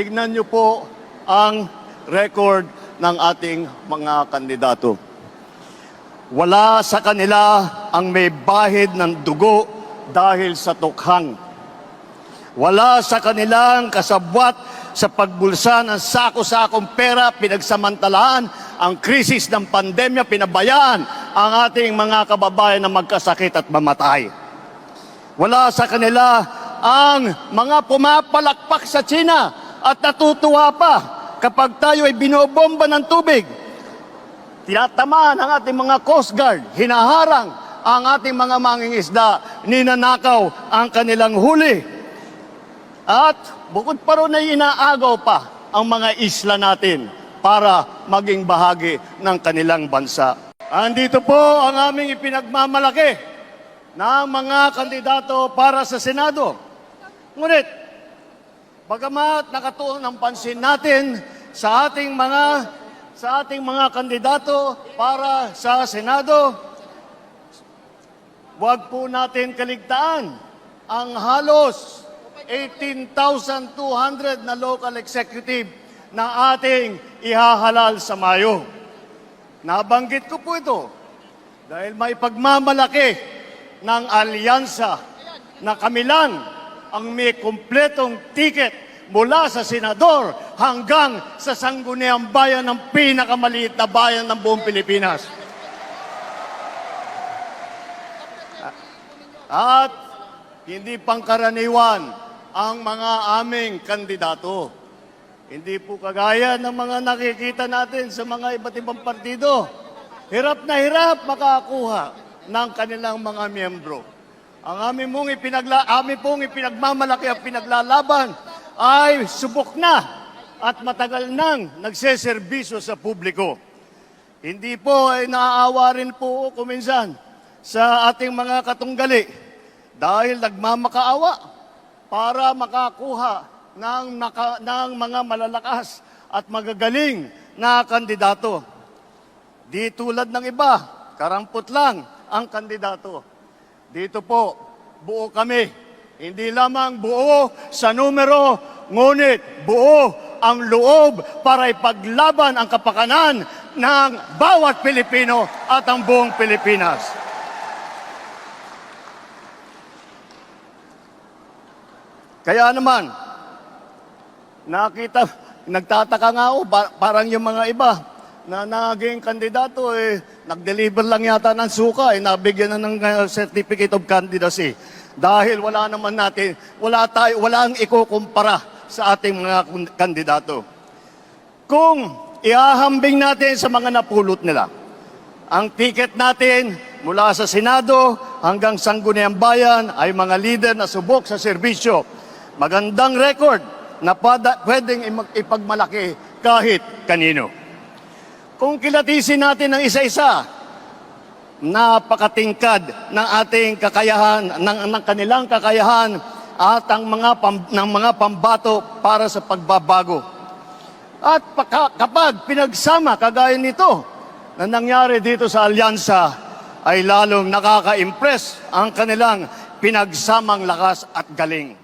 tignan niyo po ang record ng ating mga kandidato. Wala sa kanila ang may bahid ng dugo dahil sa tukhang. Wala sa kanilang kasabwat sa pagbulsa ng sako-sakong pera, pinagsamantalaan ang krisis ng pandemya, pinabayaan ang ating mga kababayan na magkasakit at mamatay. Wala sa kanila ang mga pumapalakpak sa China at natutuwa pa kapag tayo ay binobomba ng tubig. Tinatamaan ang ating mga Coast Guard, hinaharang ang ating mga mangingisda, ninanakaw ang kanilang huli. At bukod pa ron ay inaagaw pa ang mga isla natin para maging bahagi ng kanilang bansa. Andito po ang aming ipinagmamalaki ng mga kandidato para sa Senado. Ngunit, bagamat nakatuon ang pansin natin sa ating mga sa ating mga kandidato para sa Senado, huwag po natin kaligtaan ang halos 18,200 na local executive na ating ihahalal sa Mayo. Nabanggit ko po ito dahil may pagmamalaki ng alyansa na kami lang ang may kumpletong ticket mula sa senador hanggang sa sangguniang bayan ng pinakamaliit na bayan ng buong Pilipinas. At hindi pangkaraniwan ang mga aming kandidato. Hindi po kagaya ng mga nakikita natin sa mga iba't ibang partido. Hirap na hirap makakuha ng kanilang mga miyembro. Ang aming mong ipinagla, aming pong ipinagmamalaki at pinaglalaban ay subok na at matagal nang nagseserbisyo sa publiko. Hindi po ay naaawa rin po ako minsan sa ating mga katunggali dahil nagmamakaawa para makakuha ng, naka, ng mga malalakas at magagaling na kandidato. Di tulad ng iba, karampot lang ang kandidato. Dito po, buo kami. Hindi lamang buo sa numero, ngunit buo ang loob para ipaglaban ang kapakanan ng bawat Pilipino at ang buong Pilipinas. Kaya naman, nakita, nagtataka nga ako, pa- parang yung mga iba na naging kandidato, eh, nag-deliver lang yata ng suka, eh, nabigyan na ng uh, certificate of candidacy. Dahil wala naman natin, wala tayo, wala ang ikukumpara sa ating mga kandidato. Kung ihahambing natin sa mga napulot nila, ang ticket natin mula sa Senado hanggang Sangguniang Bayan ay mga leader na subok sa serbisyo. Magandang record na pwedeng ipagmalaki kahit kanino. Kung kilatisin natin ng isa-isa, napakatingkad ng ating kakayahan, ng, ng kanilang kakayahan at ang mga, pam, ng mga pambato para sa pagbabago. At paka, kapag pinagsama kagaya nito na nangyari dito sa alyansa, ay lalong nakaka-impress ang kanilang pinagsamang lakas at galing.